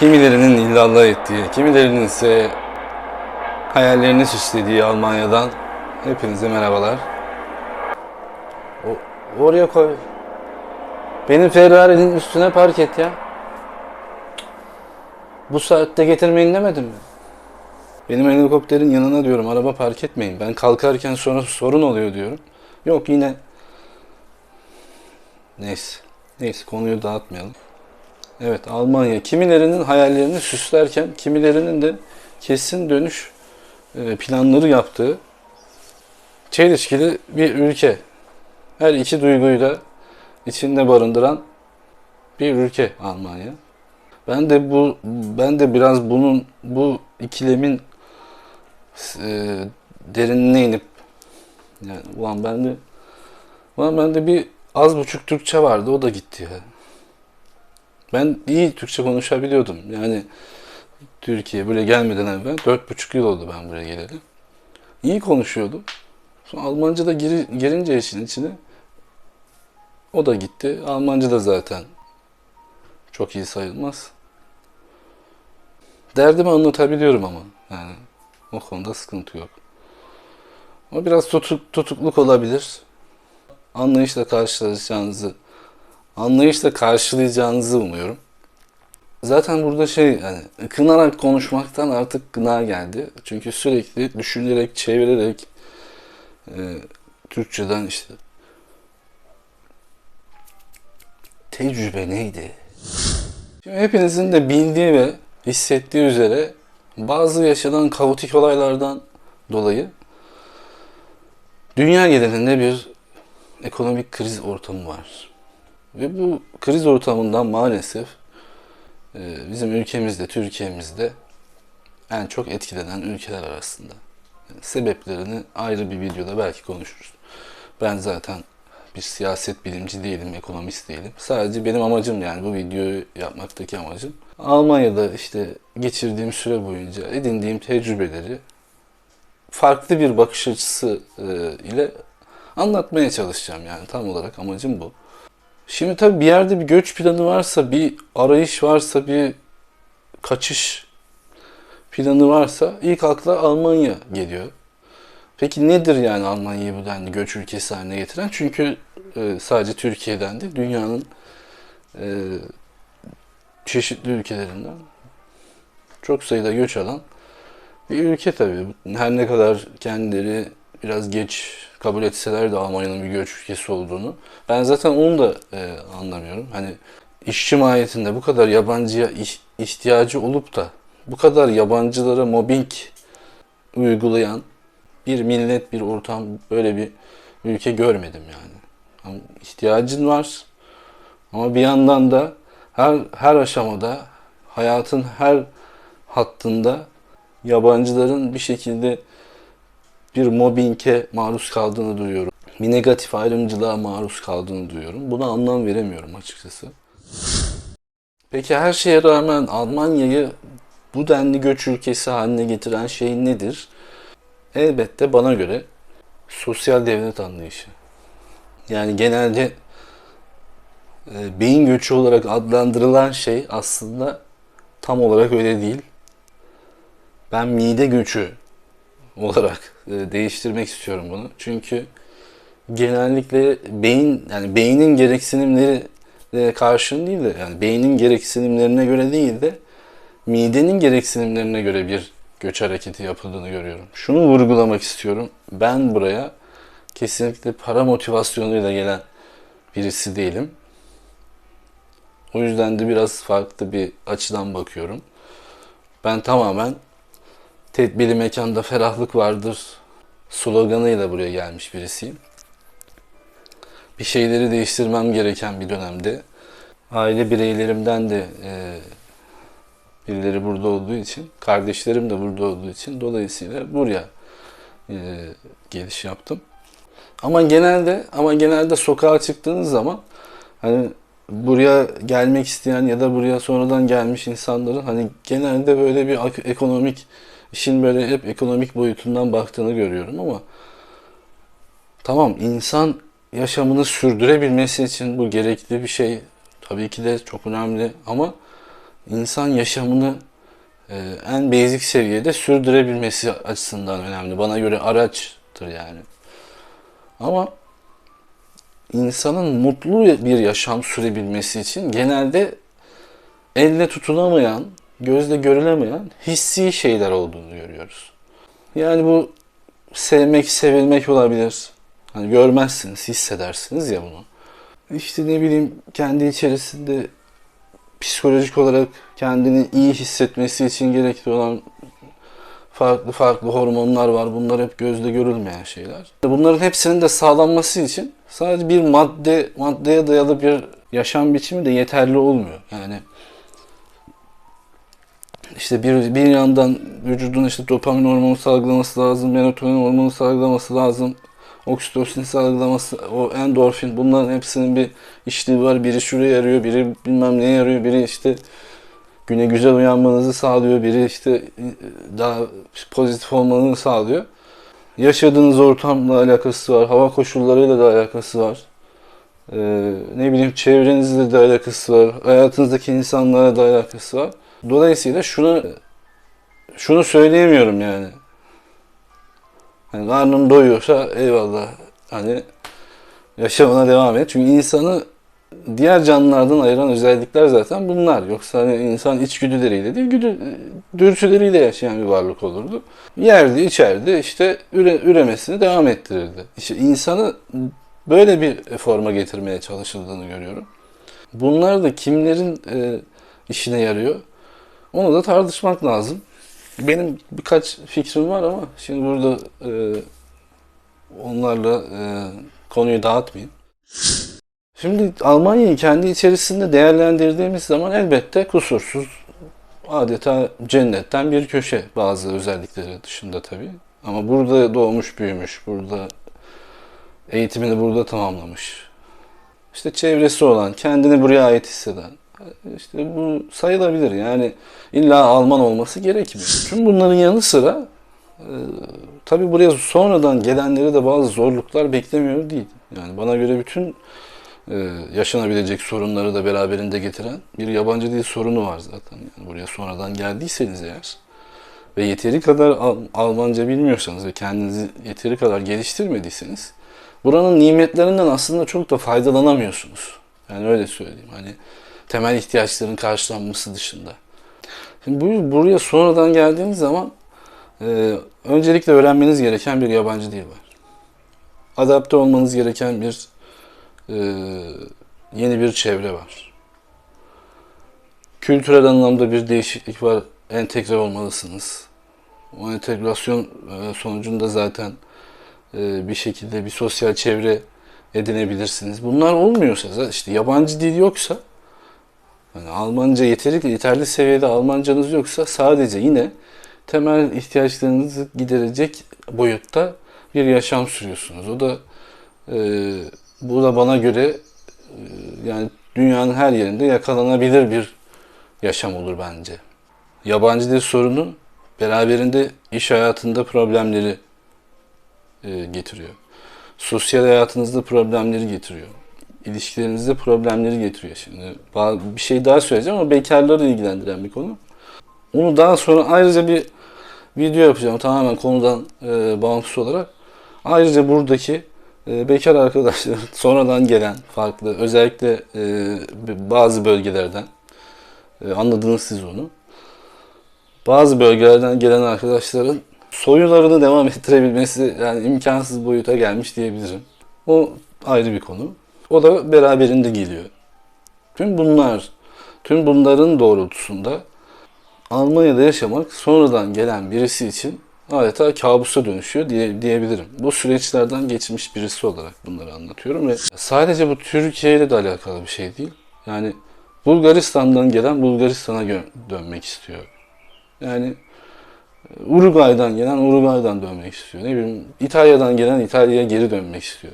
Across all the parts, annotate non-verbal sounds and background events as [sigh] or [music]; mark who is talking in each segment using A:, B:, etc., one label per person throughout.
A: Kimilerinin illallah ettiği, kimilerinin ise hayallerini süslediği Almanya'dan hepinize merhabalar. O, oraya koy. Benim Ferrari'nin üstüne park et ya. Bu saatte getirmeyin demedim mi? Benim helikopterin yanına diyorum araba park etmeyin. Ben kalkarken sonra sorun oluyor diyorum. Yok yine. Neyse. Neyse konuyu dağıtmayalım. Evet Almanya kimilerinin hayallerini süslerken kimilerinin de kesin dönüş e, planları yaptığı çelişkili bir ülke. Her iki duyguyu da içinde barındıran bir ülke Almanya. Ben de bu ben de biraz bunun bu ikilemin e, derinine inip yani ulan bende ulan bende bir az buçuk Türkçe vardı o da gitti ya. Ben iyi Türkçe konuşabiliyordum. Yani Türkiye buraya gelmeden evvel dört buçuk yıl oldu ben buraya geleli. İyi konuşuyordum. Sonra Almanca da giri, girince işin içine o da gitti. Almanca da zaten çok iyi sayılmaz. Derdimi anlatabiliyorum ama yani o konuda sıkıntı yok. Ama biraz tutuk, tutukluk olabilir. Anlayışla karşılaşacağınızı anlayışla karşılayacağınızı umuyorum. Zaten burada şey yani kınarak konuşmaktan artık gına geldi. Çünkü sürekli düşünerek, çevirerek e, Türkçeden işte tecrübe neydi? Şimdi hepinizin de bildiği ve hissettiği üzere bazı yaşanan kaotik olaylardan dolayı dünya genelinde bir ekonomik kriz ortamı var. Ve bu kriz ortamından maalesef e, bizim ülkemizde, Türkiye'mizde en çok etkilenen ülkeler arasında. Sebeplerini ayrı bir videoda belki konuşuruz. Ben zaten bir siyaset bilimci değilim, ekonomist değilim. Sadece benim amacım yani bu videoyu yapmaktaki amacım Almanya'da işte geçirdiğim süre boyunca edindiğim tecrübeleri farklı bir bakış açısı e, ile anlatmaya çalışacağım yani tam olarak amacım bu. Şimdi tabii bir yerde bir göç planı varsa, bir arayış varsa, bir kaçış planı varsa ilk akla Almanya geliyor. Peki nedir yani Almanya'yı bu denli göç ülkesi haline getiren? Çünkü e, sadece Türkiye'den değil, dünyanın e, çeşitli ülkelerinden çok sayıda göç alan bir ülke tabii. Her ne kadar kendileri biraz geç kabul etseler de Almanya'nın bir göç ülkesi olduğunu. Ben zaten onu da e, anlamıyorum. Hani işçi mahiyetinde bu kadar yabancıya iş, ihtiyacı olup da bu kadar yabancılara mobbing uygulayan bir millet, bir ortam, böyle bir ülke görmedim yani. Ama ihtiyacın var ama bir yandan da her her aşamada hayatın her hattında yabancıların bir şekilde bir mobbinge maruz kaldığını duyuyorum. Bir negatif ayrımcılığa maruz kaldığını duyuyorum. Buna anlam veremiyorum açıkçası. Peki her şeye rağmen Almanya'yı bu denli göç ülkesi haline getiren şey nedir? Elbette bana göre sosyal devlet anlayışı. Yani genelde e, beyin göçü olarak adlandırılan şey aslında tam olarak öyle değil. Ben mide göçü olarak değiştirmek istiyorum bunu. Çünkü genellikle beyin yani beynin gereksinimleri e, karşın değil de yani beynin gereksinimlerine göre değil de midenin gereksinimlerine göre bir göç hareketi yapıldığını görüyorum. Şunu vurgulamak istiyorum. Ben buraya kesinlikle para motivasyonuyla gelen birisi değilim. O yüzden de biraz farklı bir açıdan bakıyorum. Ben tamamen tedbiri mekanda ferahlık vardır sloganıyla buraya gelmiş birisiyim. Bir şeyleri değiştirmem gereken bir dönemde aile bireylerimden de e, birileri burada olduğu için, kardeşlerim de burada olduğu için dolayısıyla buraya e, geliş yaptım. Ama genelde ama genelde sokağa çıktığınız zaman hani buraya gelmek isteyen ya da buraya sonradan gelmiş insanların hani genelde böyle bir ekonomik işin böyle hep ekonomik boyutundan baktığını görüyorum ama tamam insan yaşamını sürdürebilmesi için bu gerekli bir şey tabii ki de çok önemli ama insan yaşamını e, en basic seviyede sürdürebilmesi açısından önemli. Bana göre araçtır yani. Ama insanın mutlu bir yaşam sürebilmesi için genelde elle tutulamayan, gözle görülemeyen hissi şeyler olduğunu görüyoruz. Yani bu sevmek, sevilmek olabilir. Hani görmezsiniz, hissedersiniz ya bunu. İşte ne bileyim kendi içerisinde psikolojik olarak kendini iyi hissetmesi için gerekli olan farklı farklı hormonlar var. Bunlar hep gözle görülmeyen şeyler. Bunların hepsinin de sağlanması için sadece bir madde maddeye dayalı bir yaşam biçimi de yeterli olmuyor. Yani işte bir, bir yandan vücudun işte dopamin hormonu salgılaması lazım, melatonin hormonu salgılaması lazım, oksitosin salgılaması, o endorfin bunların hepsinin bir işlevi var. Biri şuraya yarıyor, biri bilmem neye yarıyor, biri işte güne güzel uyanmanızı sağlıyor, biri işte daha pozitif olmanızı sağlıyor. Yaşadığınız ortamla alakası var, hava koşullarıyla da alakası var. Ee, ne bileyim çevrenizle de alakası var, hayatınızdaki insanlara da alakası var. Dolayısıyla şunu şunu söyleyemiyorum yani. Hani karnın doyuyorsa eyvallah. Hani yaşamına devam et. Çünkü insanı diğer canlılardan ayıran özellikler zaten bunlar. Yoksa hani insan içgüdüleriyle değil, güdü, dürtüleriyle yaşayan bir varlık olurdu. Yerdi, içerdi, işte üre, üremesini devam ettirirdi. İşte insanı böyle bir forma getirmeye çalışıldığını görüyorum. Bunlar da kimlerin e, işine yarıyor? Onu da tartışmak lazım. Benim birkaç fikrim var ama şimdi burada e, onlarla e, konuyu dağıtmayayım. Şimdi Almanya'yı kendi içerisinde değerlendirdiğimiz zaman elbette kusursuz, adeta cennetten bir köşe bazı özellikleri dışında tabii. Ama burada doğmuş, büyümüş, burada eğitimini burada tamamlamış. İşte çevresi olan, kendini buraya ait hisseden, işte bu sayılabilir. Yani illa Alman olması gerekmiyor. Tüm bunların yanı sıra e, tabi buraya sonradan gelenleri de bazı zorluklar beklemiyor değil. Yani bana göre bütün e, yaşanabilecek sorunları da beraberinde getiren bir yabancı dil sorunu var zaten. Yani buraya sonradan geldiyseniz eğer ve yeteri kadar Al- Almanca bilmiyorsanız ve kendinizi yeteri kadar geliştirmediyseniz buranın nimetlerinden aslında çok da faydalanamıyorsunuz. Yani öyle söyleyeyim. Hani temel ihtiyaçların karşılanması dışında. Şimdi bu, buraya sonradan geldiğiniz zaman e, öncelikle öğrenmeniz gereken bir yabancı dil var. Adapte olmanız gereken bir e, yeni bir çevre var. Kültürel anlamda bir değişiklik var. Entegre olmalısınız. O entegrasyon e, sonucunda zaten e, bir şekilde bir sosyal çevre edinebilirsiniz. Bunlar olmuyorsa işte yabancı dil yoksa yani Almanca yeteri yeterli seviyede Almancanız yoksa sadece yine temel ihtiyaçlarınızı giderecek boyutta bir yaşam sürüyorsunuz. O da e, bu da bana göre e, yani dünyanın her yerinde yakalanabilir bir yaşam olur bence. Yabancı dil sorunu beraberinde iş hayatında problemleri e, getiriyor. Sosyal hayatınızda problemleri getiriyor ilişkilerinizde problemleri getiriyor şimdi. Bir şey daha söyleyeceğim ama bekarları ilgilendiren bir konu. Onu daha sonra ayrıca bir video yapacağım tamamen konudan e, bağımsız olarak. Ayrıca buradaki e, bekar arkadaşlar [laughs] sonradan gelen farklı özellikle e, bazı bölgelerden e, anladınız siz onu. Bazı bölgelerden gelen arkadaşların soyularını devam [laughs] ettirebilmesi yani imkansız boyuta gelmiş diyebilirim. O ayrı bir konu. O da beraberinde geliyor. Tüm bunlar, tüm bunların doğrultusunda Almanya'da yaşamak sonradan gelen birisi için adeta kabusa dönüşüyor diye, diyebilirim. Bu süreçlerden geçmiş birisi olarak bunları anlatıyorum ve sadece bu Türkiye ile de alakalı bir şey değil. Yani Bulgaristan'dan gelen Bulgaristan'a dönmek istiyor. Yani Uruguay'dan gelen Uruguay'dan dönmek istiyor. Ne bileyim İtalya'dan gelen İtalya'ya geri dönmek istiyor.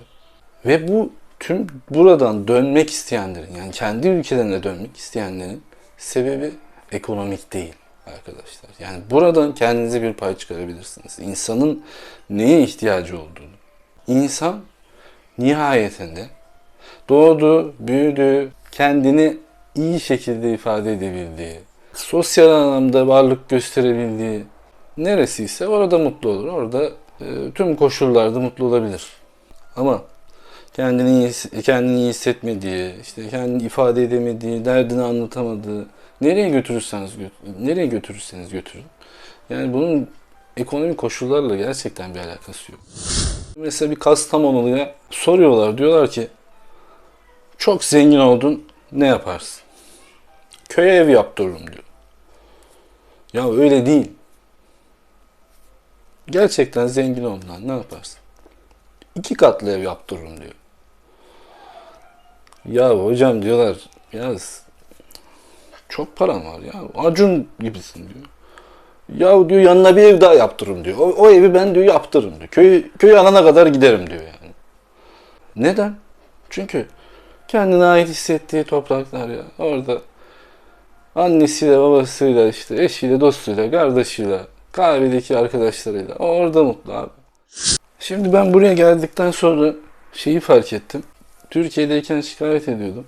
A: Ve bu tüm buradan dönmek isteyenlerin yani kendi ülkelerine dönmek isteyenlerin sebebi ekonomik değil arkadaşlar. Yani buradan kendinize bir pay çıkarabilirsiniz. İnsanın neye ihtiyacı olduğunu. İnsan nihayetinde doğdu, büyüdü, kendini iyi şekilde ifade edebildiği, sosyal anlamda varlık gösterebildiği neresiyse orada mutlu olur. Orada e, tüm koşullarda mutlu olabilir. Ama kendini iyi, kendini iyi hissetmediği, işte kendini ifade edemediği, derdini anlatamadığı, nereye götürürseniz gö- nereye götürürseniz götürün. Yani bunun ekonomik koşullarla gerçekten bir alakası yok. Mesela bir Kastamonulu'ya soruyorlar, diyorlar ki çok zengin oldun, ne yaparsın? Köye ev yaptırırım diyor. Ya öyle değil. Gerçekten zengin olduğundan ne yaparsın? İki katlı ev yaptırırım diyor. Ya hocam diyorlar ya çok param var ya Acun gibisin diyor. Ya diyor yanına bir ev daha yaptırırım diyor. O, o evi ben diyor yaptırırım diyor. Köy, köy alana kadar giderim diyor yani. Neden? Çünkü kendine ait hissettiği topraklar ya. Orada annesiyle babasıyla işte eşiyle dostuyla kardeşiyle kahvedeki arkadaşlarıyla orada mutlu abi. Şimdi ben buraya geldikten sonra şeyi fark ettim. Türkiye'deyken şikayet ediyordum.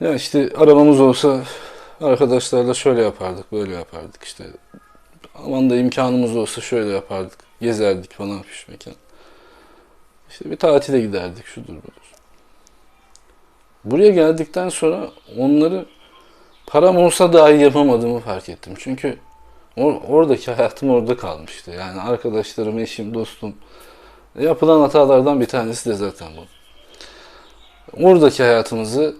A: Ya işte arabamız olsa arkadaşlarla şöyle yapardık, böyle yapardık işte. Aman da imkanımız olsa şöyle yapardık. Gezerdik falan fiş mekan. İşte bir tatile giderdik, şudur budur. Buraya geldikten sonra onları param olsa dahi yapamadığımı fark ettim. Çünkü or- oradaki hayatım orada kalmıştı. Yani arkadaşlarım, eşim, dostum. Yapılan hatalardan bir tanesi de zaten bu. Oradaki hayatımızı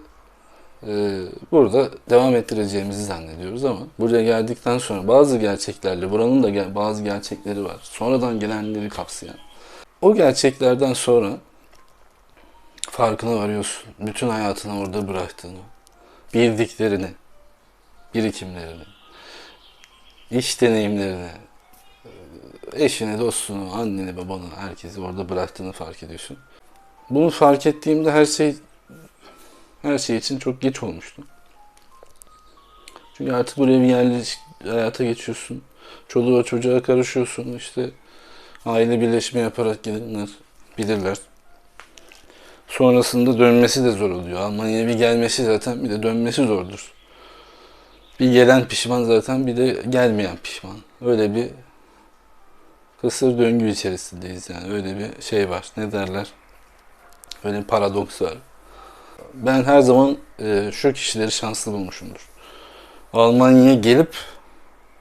A: e, burada devam ettireceğimizi zannediyoruz ama buraya geldikten sonra bazı gerçeklerle, buranın da bazı gerçekleri var. Sonradan gelenleri kapsayan. O gerçeklerden sonra farkına varıyorsun. Bütün hayatını orada bıraktığını, bildiklerini, birikimlerini, iş deneyimlerini, eşini, dostunu, anneni, babanı, herkesi orada bıraktığını fark ediyorsun. Bunu fark ettiğimde her şey her şey için çok geç olmuştu. Çünkü artık buraya bir yerleşik hayata geçiyorsun. Çoluğa çocuğa karışıyorsun. işte aile birleşme yaparak gelenler bilirler. Sonrasında dönmesi de zor oluyor. Almanya'ya bir gelmesi zaten bir de dönmesi zordur. Bir gelen pişman zaten bir de gelmeyen pişman. Öyle bir kısır döngü içerisindeyiz yani. Öyle bir şey var. Ne derler? Öyle bir paradoks var. Ben her zaman e, şu kişileri şanslı bulmuşumdur. Almanya'ya gelip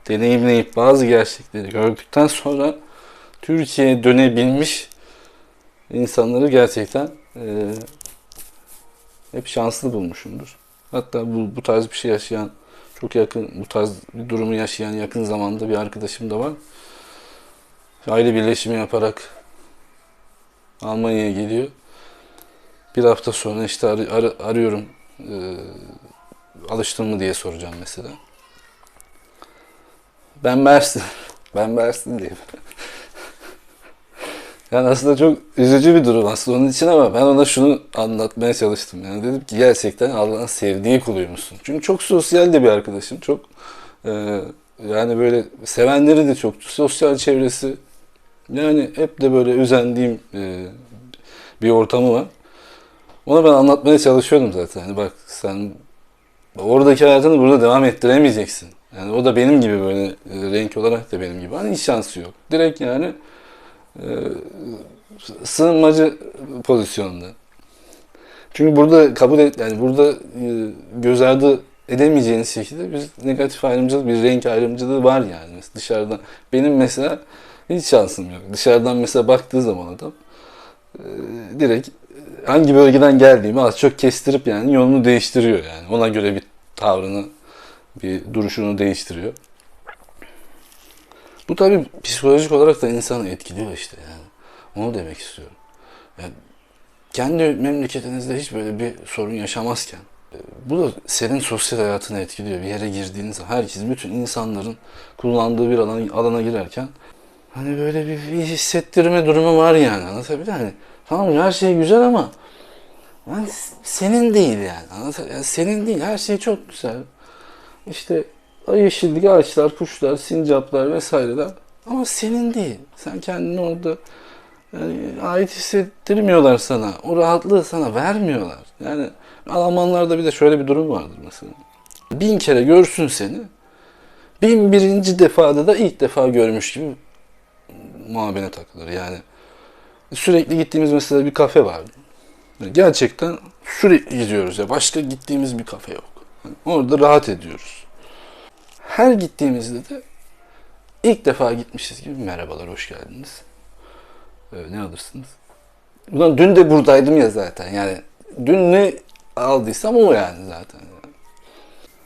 A: deneyimleyip bazı gerçekleri gördükten sonra Türkiye'ye dönebilmiş insanları gerçekten e, hep şanslı bulmuşumdur. Hatta bu, bu tarz bir şey yaşayan, çok yakın, bu tarz bir durumu yaşayan yakın zamanda bir arkadaşım da var. Aile birleşimi yaparak Almanya'ya geliyor. Bir hafta sonra işte ar- ar- arıyorum. Ee, alıştın mı diye soracağım mesela. Ben Mersin. [laughs] Ben Mersin diyeyim. [laughs] yani aslında çok üzücü bir durum aslında onun için ama ben ona şunu anlatmaya çalıştım. Yani dedim ki gerçekten Allah'ın sevdiği kuluymuşsun. Çünkü çok sosyal de bir arkadaşım. Çok e, yani böyle sevenleri de çok. Sosyal çevresi yani hep de böyle özendiğim e, bir ortamı var. Ona ben anlatmaya çalışıyordum zaten. Hani bak sen oradaki hayatını burada devam ettiremeyeceksin. Yani o da benim gibi böyle e, renk olarak da benim gibi. Hani hiç şansı yok. Direkt yani e, sığınmacı pozisyonda. Çünkü burada kabul et yani burada e, göz ardı edemeyeceğiniz şekilde bir negatif ayrımcılık, bir renk ayrımcılığı var yani. Mesela dışarıdan benim mesela hiç şansım yok. Dışarıdan mesela baktığı zaman adam e, direkt hangi bölgeden geldiğimi az çok kestirip yani yolunu değiştiriyor yani. Ona göre bir tavrını, bir duruşunu değiştiriyor. Bu tabii psikolojik olarak da insanı etkiliyor işte yani. Onu demek istiyorum. Yani kendi memleketinizde hiç böyle bir sorun yaşamazken bu da senin sosyal hayatını etkiliyor. Bir yere girdiğiniz herkes, bütün insanların kullandığı bir alana, alana girerken hani böyle bir, bir hissettirme durumu var yani. Anlatabiliyor muyum? Hani, tamam her şey güzel ama yani senin değil yani. Yani senin değil. Her şey çok güzel. İşte yeşillik, ağaçlar, kuşlar, sincaplar vesaireler. Ama senin değil. Sen kendini orada yani ait hissettirmiyorlar sana. O rahatlığı sana vermiyorlar. Yani Almanlarda bir de şöyle bir durum vardır mesela. Bin kere görsün seni. Bin birinci defada da ilk defa görmüş gibi muhabine takılır yani. Sürekli gittiğimiz mesela bir kafe vardı. Gerçekten sürekli gidiyoruz ya. Başka gittiğimiz bir kafe yok. Yani orada rahat ediyoruz. Her gittiğimizde de ilk defa gitmişiz gibi merhabalar, hoş geldiniz. Ee, ne alırsınız? Ulan dün de buradaydım ya zaten. Yani dün ne aldıysam o yani zaten.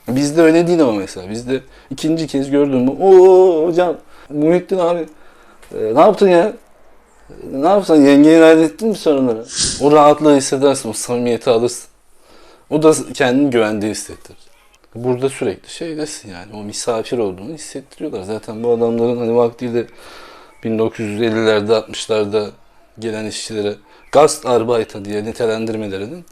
A: Bizde öyle değil ama mesela. Bizde ikinci kez gördüm mü? Oo hocam Muhittin abi e, ne yaptın ya? Ne yapsan yengeyi hallettin mi sorunları? O rahatlığı hissedersin, o samimiyeti alırsın. O da kendini güvende hissettirir. Burada sürekli şeydesin yani, o misafir olduğunu hissettiriyorlar. Zaten bu adamların hani vaktiyle 1950'lerde 60'larda gelen işçilere Gastarbeiter diye nitelendirmelerinin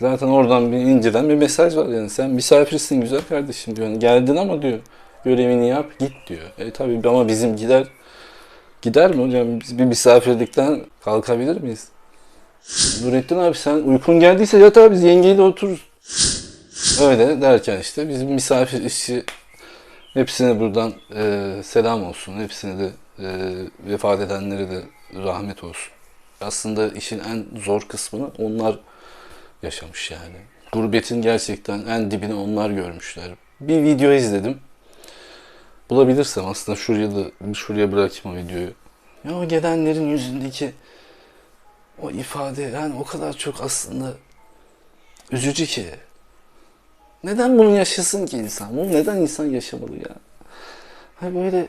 A: zaten oradan bir inceden bir mesaj var yani sen misafirsin güzel kardeşim diyor. Yani geldin ama diyor görevini yap git diyor. E tabii ama bizim gider mi hocam biz bir misafirlikten kalkabilir miyiz? Nurettin abi sen uykun geldiyse yat abi biz yengeyle otururuz. Öyle derken işte bizim misafir işçi hepsine buradan e, selam olsun. Hepsine de e, vefat edenlere de rahmet olsun. Aslında işin en zor kısmını onlar yaşamış yani. Gurbetin gerçekten en dibini onlar görmüşler. Bir video izledim. Bulabilirsem aslında şuraya da şuraya bırakayım o videoyu. Ya o gelenlerin yüzündeki o ifade yani o kadar çok aslında üzücü ki. Neden bunu yaşasın ki insan? Bunu neden insan yaşamalı ya? Ha böyle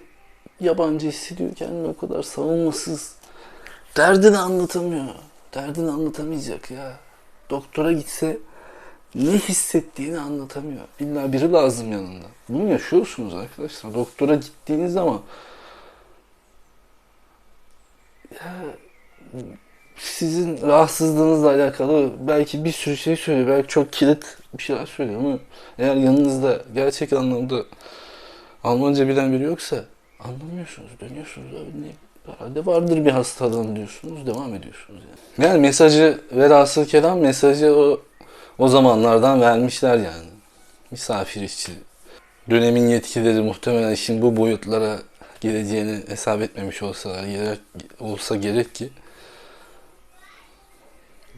A: yabancı hissediyor kendini o kadar savunmasız. Derdini anlatamıyor. Derdini anlatamayacak ya. Doktora gitse ne hissettiğini anlatamıyor. İlla biri lazım yanında. Bunu yaşıyorsunuz arkadaşlar. Doktora gittiğiniz zaman ya sizin rahatsızlığınızla alakalı belki bir sürü şey söylüyor. Belki çok kilit bir şeyler söylüyor ama eğer yanınızda gerçek anlamda Almanca bilen biri yoksa anlamıyorsunuz. Dönüyorsunuz. Ne, herhalde vardır bir hastalığın diyorsunuz. Devam ediyorsunuz yani. Yani mesajı velhasıl kelam mesajı o o zamanlardan vermişler yani. Misafir işçi. Dönemin yetkileri muhtemelen işin bu boyutlara geleceğini hesap etmemiş olsalar gerek, olsa gerek ki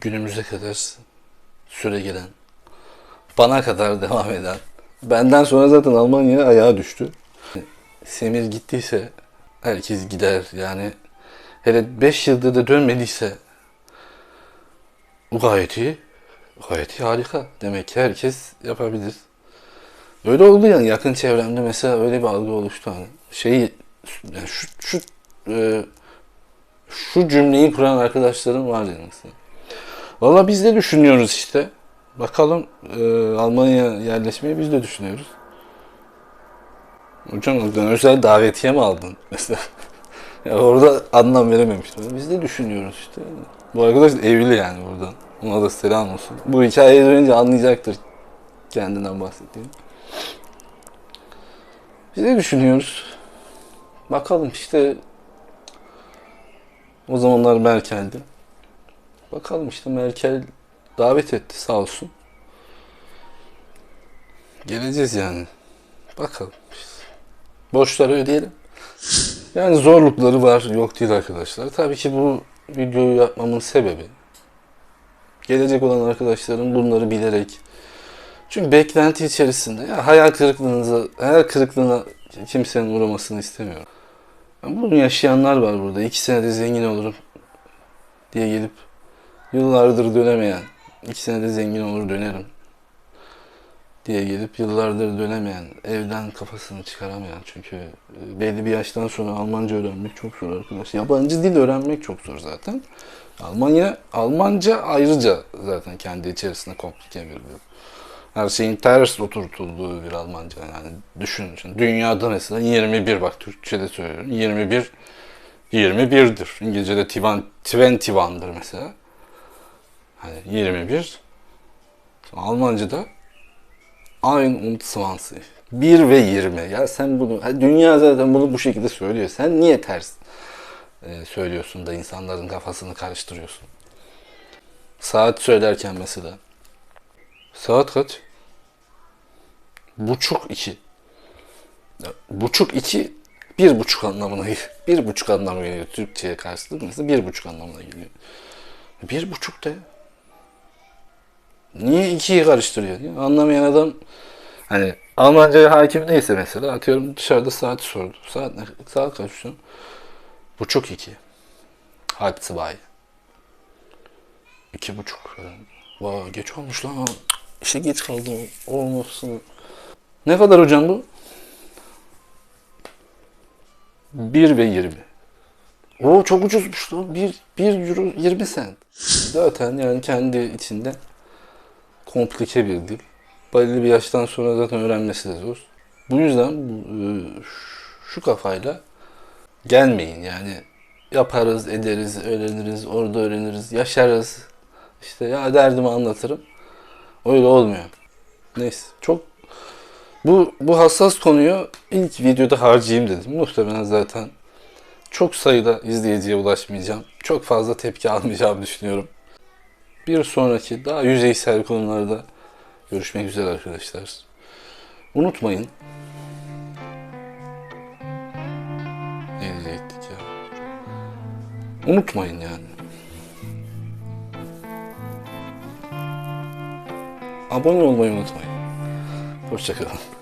A: günümüze kadar süre gelen, bana kadar devam eden, benden sonra zaten Almanya ayağa düştü. Semir gittiyse herkes gider yani hele 5 yıldır da dönmediyse bu gayet iyi. Gayet harika. Demek ki herkes yapabilir. Öyle oldu yani yakın çevremde mesela öyle bir algı oluştu hani. Şeyi yani şu şu e, şu cümleyi kuran arkadaşlarım var yani. Valla biz de düşünüyoruz işte. Bakalım e, Almanya yerleşmeyi biz de düşünüyoruz. Hocam oradan özel davetiye mi aldın mesela? [laughs] ya orada anlam verememiştim. Biz de düşünüyoruz işte. Bu arkadaş evli yani buradan. Ona da selam olsun. Bu hikayeyi duyunca anlayacaktır kendinden bahsettiğim. Biz de düşünüyoruz. Bakalım işte o zamanlar Merkel'di. Bakalım işte Merkel davet etti sağ olsun. Geleceğiz yani. Bakalım. Borçları ödeyelim. Yani zorlukları var, yok değil arkadaşlar. Tabii ki bu videoyu yapmamın sebebi gelecek olan arkadaşlarım bunları bilerek çünkü beklenti içerisinde ya hayal kırıklığınıza, hayal kırıklığına kimsenin uğramasını istemiyorum. Yani bunu yaşayanlar var burada. İki senede zengin olurum diye gelip yıllardır dönemeyen, iki senede zengin olur dönerim diye gelip yıllardır dönemeyen, evden kafasını çıkaramayan çünkü e, belli bir yaştan sonra Almanca öğrenmek çok zor arkadaşlar. Yabancı dil öğrenmek çok zor zaten. Almanya, Almanca ayrıca zaten kendi içerisinde komplike bir dil. Her şeyin ters oturtulduğu bir Almanca yani düşünün. Şimdi dünyada mesela 21 bak Türkçe'de söylüyorum 21 21'dir. İngilizce'de 21, 21'dır mesela. Hani 21 Almanca'da Ein und 20. 1 ve 20. Ya sen bunu, dünya zaten bunu bu şekilde söylüyor. Sen niye ters e, söylüyorsun da insanların kafasını karıştırıyorsun? Saat söylerken mesela. Saat kaç? Buçuk iki. Ya, buçuk iki bir buçuk anlamına geliyor. [laughs] Bir buçuk anlamına geliyor. Türkçe'ye karşılık mesela bir buçuk anlamına geliyor. Bir buçuk de. Niye ikiyi karıştırıyor? Niye? Anlamayan adam hani Almanca'ya hakim neyse mesela atıyorum dışarıda saati sordu. Saat ne? Saat kaç şu? Buçuk iki. Halb zwei. İki buçuk. Vay geç olmuş lan. İşe geç kaldım. Olmasın. Ne kadar hocam bu? 1 ve 20. Oo çok ucuzmuş lan. 1, 1 euro 20 sent. Zaten yani kendi içinde komplike bir dil. Belli bir yaştan sonra zaten öğrenmesi de zor. Bu yüzden e, şu kafayla gelmeyin yani yaparız, ederiz, öğreniriz, orada öğreniriz, yaşarız. İşte ya derdimi anlatırım. Öyle olmuyor. Neyse çok bu bu hassas konuyu ilk videoda harcayayım dedim. Muhtemelen zaten çok sayıda izleyiciye ulaşmayacağım. Çok fazla tepki almayacağımı düşünüyorum. Bir sonraki daha yüzeysel konularda görüşmek üzere arkadaşlar. Unutmayın. Unutmayın yani. Abone olmayı unutmayın. Hoşçakalın.